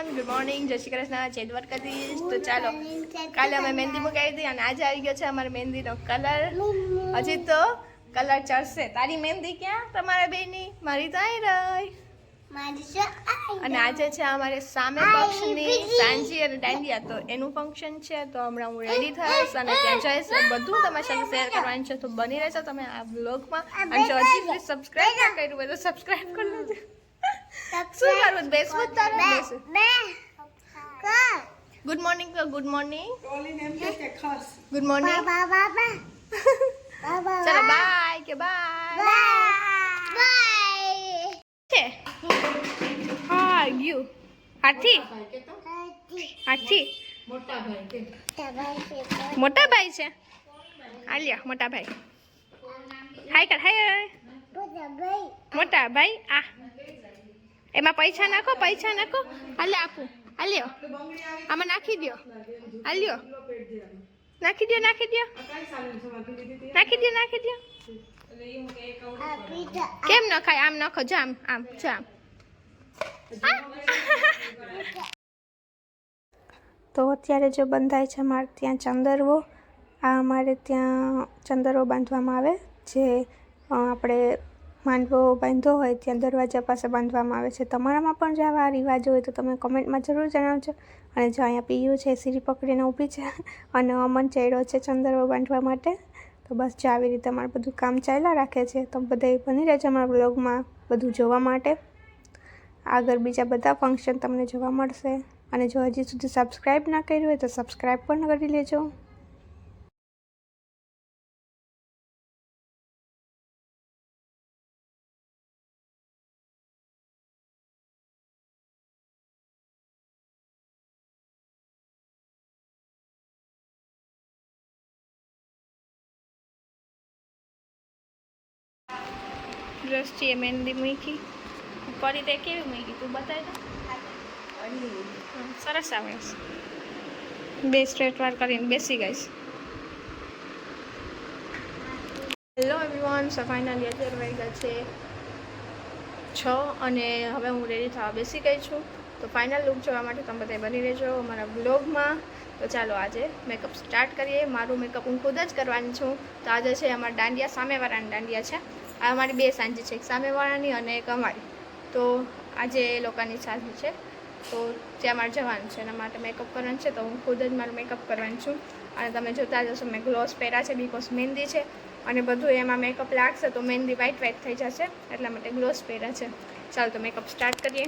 Everyone good morning જય શ્રી કૃષ્ણ. જય દ્વારકાધીશ. તો ચાલો કાલે અમે મહેંદી મુકાવી હતી અને આજે આવી ગયો છે અમારે મહેંદીનો કલર. હજી તો કલર ચડશે. તારી મહેંદી ક્યાં? તમારા બેની મારી તો અહીં રહી. અને આજે છે અમારે સામે પક્ષની સાંજી અને દાંડિયા. તો એનું ફંક્શન છે તો હમણાં હું રેડી થઈશ અને ત્યાં જઈશ બધું તમારી સાથે શેર કરવાનું છે. તો બની રહેશો તમે આ બ્લોગમાં અને જો હજી સબસ્ક્રાઈબ ના કર્યું હોય તો સબસ્ક્રાઇબ કરી લેજો. શું કરવું બેસવું જ તારે? બેસવું ગુડ મોર્નિંગ તો ગુડ મોર્નિંગ ગુડ મોર્નિંગ ચલો બાય કે બાય છે. હા ગયું. હાથી. હાથી. મોટા ભાઈ છે. આલિયા મોટા ભાઈ. હાય કર હાય મોટા ભાઈ આ. એમાં પૈસા નાખો પૈસા નાખો. હાલે આપું. હાલ્યો. આમાં નાખી દો હાલ્યો. નાખી દો નાખી દો નાખી દો નાખી દો કેમ ન ખાય? આમ નખો જામ આમ જામ તો અત્યારે જો બંધાય છે અમારે ત્યાં ચંદરવો. આ અમારે ત્યાં ચંદરવો બાંધવામાં આવે, જે આપણે માંડવો બાંધ્યો હોય ત્યાં દરવાજા પાસે બાંધવામાં આવે છે. તમારામાં પણ જો આવા રિવાજ હોય તો તમે કમેન્ટમાં જરૂર જણાવજો. અને જો અહીંયા પીયું છે, સીરી પકડીને ઊભી છે અને અમન ચડ્યો છે ચંદરવો બાંધવા માટે, તો બસ જો આવી રીતે અમારું બધું કામ ચાલ્યા રાખે છે, તો બધા બની રહેજો અમારા બ્લોગમાં બધું જોવા માટે. આગળ બીજા બધા ફંક્શન તમને જોવા મળશે. અને જો હજી સુધી સબસ્ક્રાઈબ ના કર્યું હોય તો સબસ્ક્રાઈબ પણ કરી લેજો. દ્રષ્ટિએ મહેંદી મૂકી. કરી તે કેવી મૂકી? તું બતાવી દે. સરસ આવે છે. બે સ્ટ્રેટ વાર કરીને બેસી ગઈશ હેલો એવરીવન સો ફાઇનલી અત્યારે વાગ્યા છે છ અને હવે હું રેડી થવા બેસી ગઈ છું. તો ફાઇનલ લુક જોવા માટે તમે બધા બની રહેજો અમારા બ્લોગમાં તો ચાલો આજે મેકઅપ સ્ટાર્ટ કરીએ. મારું મેકઅપ હું ખુદ જ કરવાની છું. તો આજે છે અમારા દાંડિયા, સામેવાળાના દાંડિયા છે. આ અમારી બે સાંજે છે, એક સામેવાળાની અને એક અમારી. તો આજે એ લોકોની સાંજે છે. તો ત્યાં મારે જવાનું છે એના માટે મેકઅપ કરવાનું છે, તો હું ખુદ જ મારું મેકઅપ કરવાની છું. અને તમે જોતા જશો મેં ગ્લોવ્સ પહેર્યા છે બિકોઝ મહેંદી છે. અને બધું એમાં મેકઅપ લાગશે તો મહેંદી વ્હાઇટ વ્હાઇટ થઈ જશે, એટલા માટે ગ્લોવ્સ પહેર્યા છે. ચાલો તો મેકઅપ સ્ટાર્ટ કરીએ.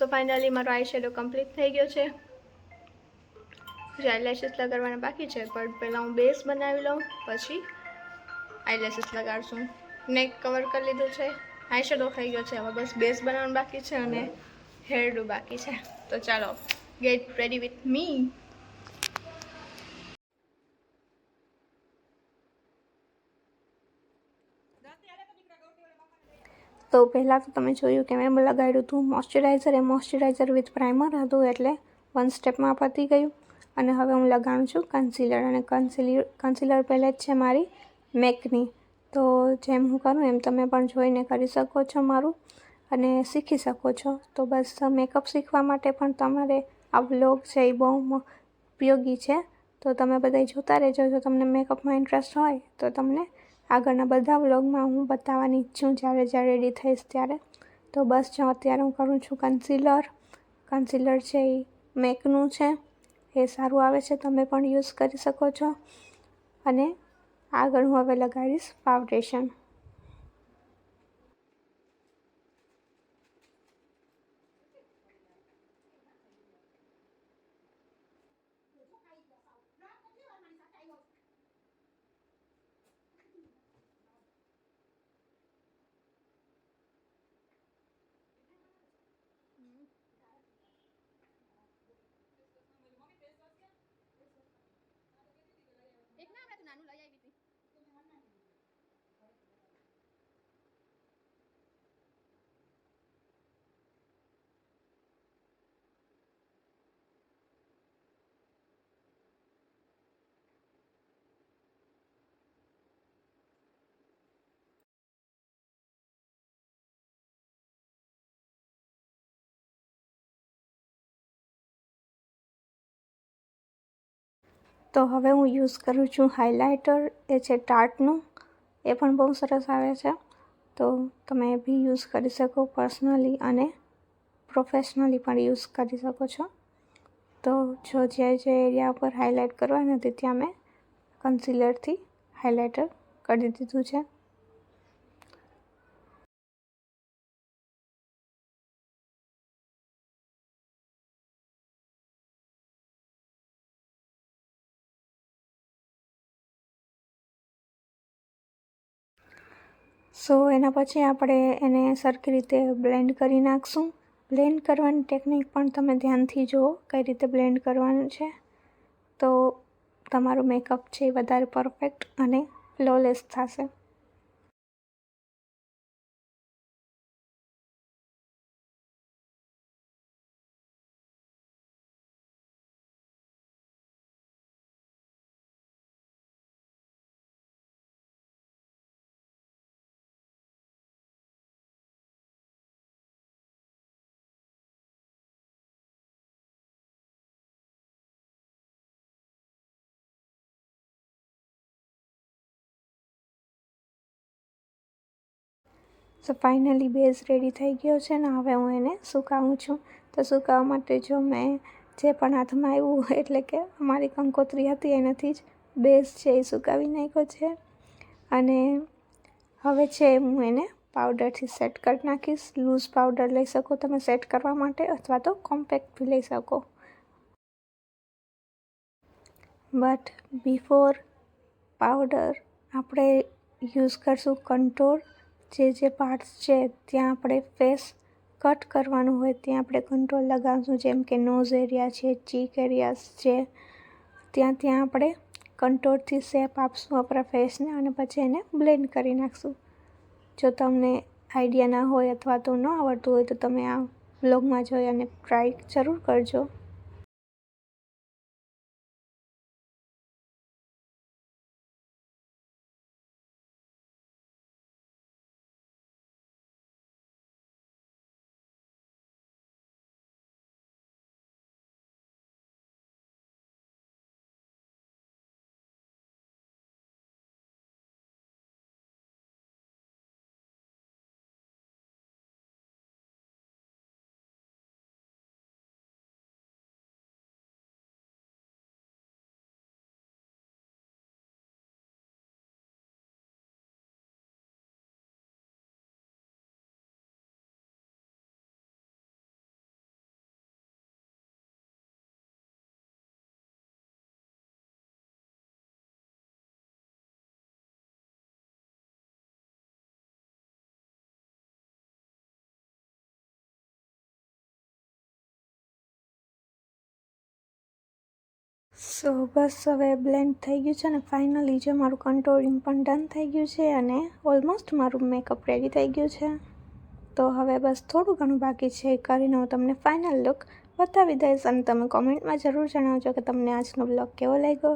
સો ફાઇનલી મારો આઈ શેડો કમ્પ્લીટ થઈ ગયો છે. જે આઈલેશીસ લગાડવાના બાકી છે, પણ પહેલાં હું બેઝ બનાવી લઉં, પછી આઈલેશીસ લગાડશું. નેક કવર કરી લીધું છે. આઈ શેડો થઈ ગયો છે, હવે બસ બેઝ બનાવવાનું બાકી છે અને હેરડું બાકી છે. તો ચાલો ગેટ રેડી વિથ મી તો પહેલાં તો તમે જોયું કે મેં લગાડ્યું હતું મોઇશ્ચરાઇઝર. એ મોઇશ્ચરાઇઝર વિથ પ્રાઇમર હતું એટલે વન સ્ટેપમાં પતી ગયું. અને હવે હું લગાડું છું કન્સીલર. અને કન્સીલર કન્સીલર પહેલે જ છે મારી મેકની. તો જેમ હું કરું એમ તમે પણ જોઈને કરી શકો છો મારું અને શીખી શકો છો. તો બસ મેકઅપ શીખવા માટે પણ તમારે આ વ્લોગ છે એ બહુ ઉપયોગી છે. તો તમે બધા જોતા રહેજો. જો તમને મેકઅપમાં ઇન્ટરેસ્ટ હોય તો તમને આગળના બધા વ્લોગમાં હું બતાવવાની ઈચ્છું જ્યારે જ્યારે રેડી થઈશ ત્યારે. તો બસ જો અત્યારે હું કરું છું કન્સીલર કન્સીલર છે એ મેકનું છે. એ સારું આવે છે, તમે પણ યુઝ કરી શકો છો. અને આગળ હું હવે લગાડીશ ફાઉન્ડેશન તો હવે હું યુઝ કરું છું હાઇલાઇટર, એ છે ટાર્ટનું. એ પણ બહુ સરસ આવે છે. તો તમે બી યુઝ કરી શકો પર્સનલી અને પ્રોફેશનલી પણ યુઝ કરી શકો છો. તો જો જે જે એરિયા ઉપર હાઇલાઇટ કરવાના હતી ત્યાં મેં કન્સીલરથી હાઇલાઇટર કરી દીધું છે. સો એના પછી આપણે એને સરખી રીતે બ્લેન્ડ કરી નાખશું. બ્લેન્ડ કરવાની ટેકનિક પણ તમે ધ્યાનથી જુઓ કઈ રીતે બ્લેન્ડ કરવાનું છે. તો તમારું મેકઅપ છે એ વધારે પરફેક્ટ અને ફ્લોલેસ થશે. સો ફાઇનલી બેઝ રેડી થઈ ગયો છે ને હવે હું એને સુકાવું છું. તો સુકાવવા માટે જો મેં જે પણ હાથમાં આવ્યું એટલે કે અમારી કંકોત્રી હતી, એનાથી જ બેઝ છે એ સુકાવી નાખ્યો છે. અને હવે છે હું એને પાવડરથી સેટ કરી નાખીશ. લૂઝ પાવડર લઈ શકો તમે સેટ કરવા માટે અથવા તો કોમ્પેક્ટ બી લઈ શકો. બટ બિફોર પાવડર આપણે યુઝ કરશું કંટ્રોલ જે જે પાર્ટ્સ છે, ત્યાં આપણે ફેસ કટ કરવાનું હોય, ત્યાં આપણે કંટ્રોલ લગાવીશું. જેમ કે નોઝ એરિયા છે ચીક એરિયાસ છે, ત્યાં ત્યાં આપણે કંટ્રોલથી શેપ આપશું આપણા ફેસને અને પછી એને બ્લેન્ડ કરી નાખશું. જો તમને આઈડિયા ના હોય અથવા તો ન આવડતું હોય, તો તમે આ બ્લોગમાં જોઈ અને ટ્રાય જરૂર કરજો. સો બસ હવે બ્લેન્ડ થઈ ગયું છે અને ફાઇનલી જે મારું કંટ્રોલિંગ પણ ડન થઈ ગયું છે અને ઓલમોસ્ટ મારું મેકઅપ રેડી થઈ ગયું છે. તો હવે બસ થોડું ઘણું બાકી છે. કરીને હું તમને ફાઇનલ લુક બતાવી દઈશ અને તમે કોમેન્ટમાં જરૂર જણાવજો કે તમને આજનો બ્લોગ કેવો લાગ્યો.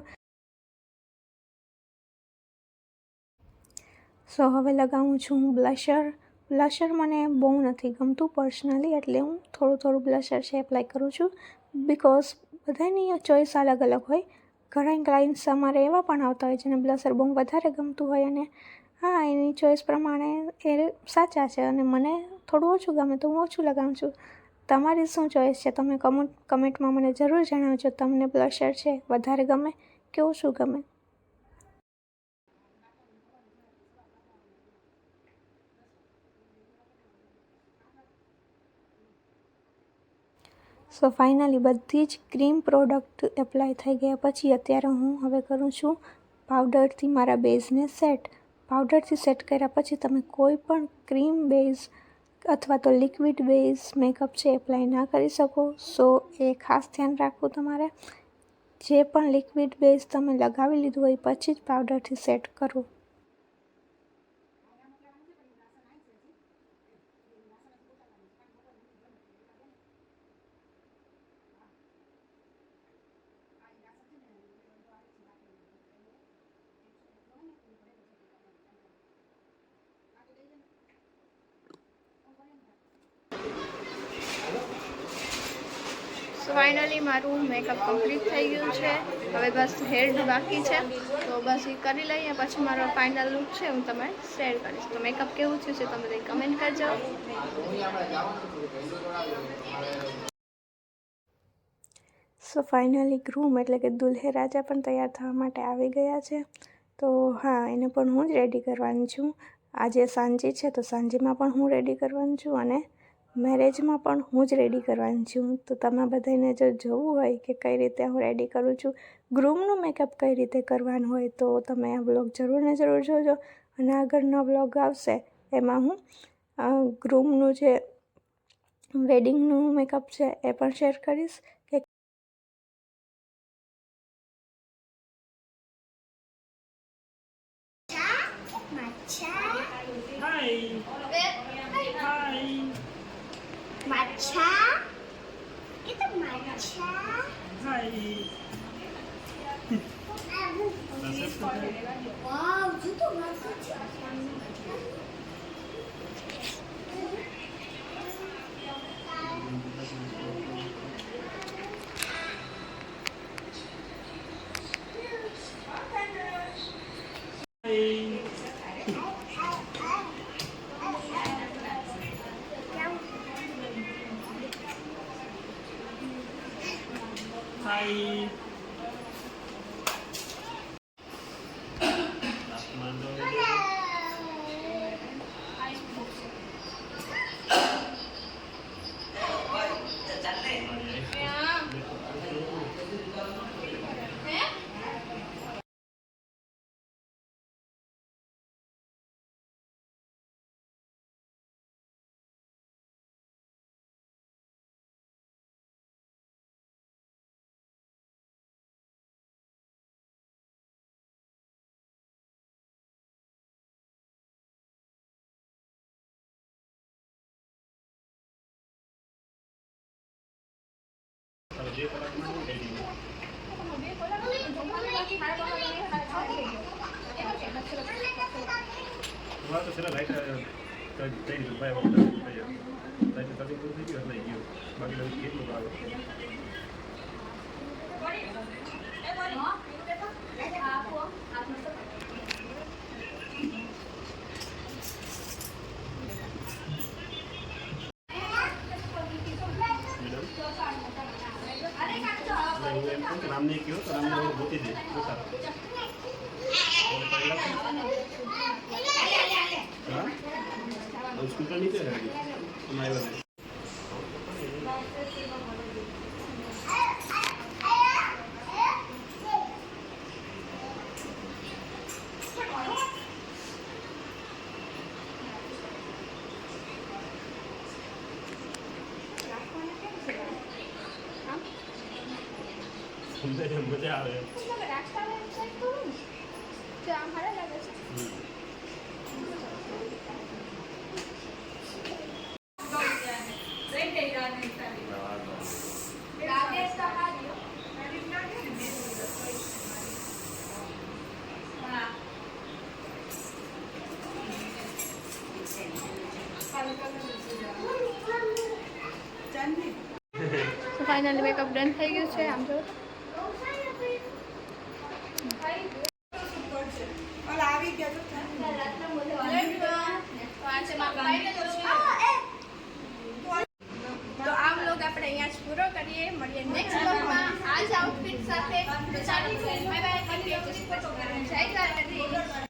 સો હવે લગાવું છું બ્લશર બ્લશર મને બહુ નથી ગમતું પર્સનલી એટલે હું થોડું થોડું બ્લશર છે એપ્લાય કરું છું બિકોઝ બધાની ચોઈસ અલગ અલગ હોય. ઘણા ક્લાયન્ટ્સ અમારે એવા પણ આવતા હોય જેને બ્લશર બહુ વધારે ગમતું હોય અને હા, એની ચોઈસ પ્રમાણે એ સાચા છે અને મને થોડું ઓછું ગમે તો હું ઓછું લગાવું છું. તમારી શું ચોઈસ છે? તમે કમ કમેન્ટમાં મને જરૂર જણાવજો. તમને બ્લશર છે વધારે ગમે કે ઓછું ગમે? સો ફાઇનલી બધી જ ક્રીમ પ્રોડક્ટ એપ્લાય થઈ ગયા પછી અત્યારે હું હવે કરું છું પાવડરથી મારા બેઝને સેટ પાવડરથી સેટ કર્યા પછી તમે કોઈ પણ ક્રીમ બેઝ અથવા તો લિક્વિડ બેઝ મેકઅપ છે એપ્લાય ના કરી શકો. સો એ ખાસ ધ્યાન રાખવું તમારે. જે પણ લિક્વિડ બેઝ તમે લગાવી લીધું હોય પછી જ પાવડરથી સેટ કરવું ફાઇનલી મારું મેકઅપ કમ્પ્લીટ થઈ ગયું છે. હવે બસ હેરનું બાકી છે. તો બસ એ કરી લઈએ, પછી મારો ફાઇનલ લુક છે, હું તમે શેર કરીશ. તો મેકઅપ કેવું થયું છે તમે કમેન્ટ કરજો. સો ફાઇનલી ગ્રૂમ એટલે કે દુલ્હે રાજા પણ તૈયાર થવા માટે આવી ગયા છે. તો હા, એને પણ હું જ રેડી કરવાની છું. આજે સાંજે છે, તો સાંજેમાં પણ હું રેડી કરવાની છું અને મેરેજમાં પણ હું જ રેડી કરવાની છું. તો તમે બધાને જો જોવું હોય કે કઈ રીતે હું રેડી કરું છું. ગ્રૂમનું મેકઅપ કઈ રીતે કરવાનું હોય તો તમે આ બ્લોગ જરૂર ને જરૂર જોજો. અને આગળનો બ્લોગ આવશે, એમાં હું ગ્રૂમનું જે વેડિંગનું મેકઅપ છે એ પણ શેર કરીશ. 茶，给他买茶。对。哇，这都拿出去了。તો છેલ્લા લાઈટ કઈ રીતે ભાઈ વખત થઈ લાઈટ ચાલુ પૂરું થઈ ગયું એટલે ગયું બાકી તો કેટલું આવે મેડમ હું એમ કહું કે રામને કહ્યું તો રામને હું ગોતી દે પોતા સ્કૂટર નીચે છે હજી. નહીં. મજા આવે. ફાઇનલી મેકઅપ ડન થઈ ગયું છે આમ જો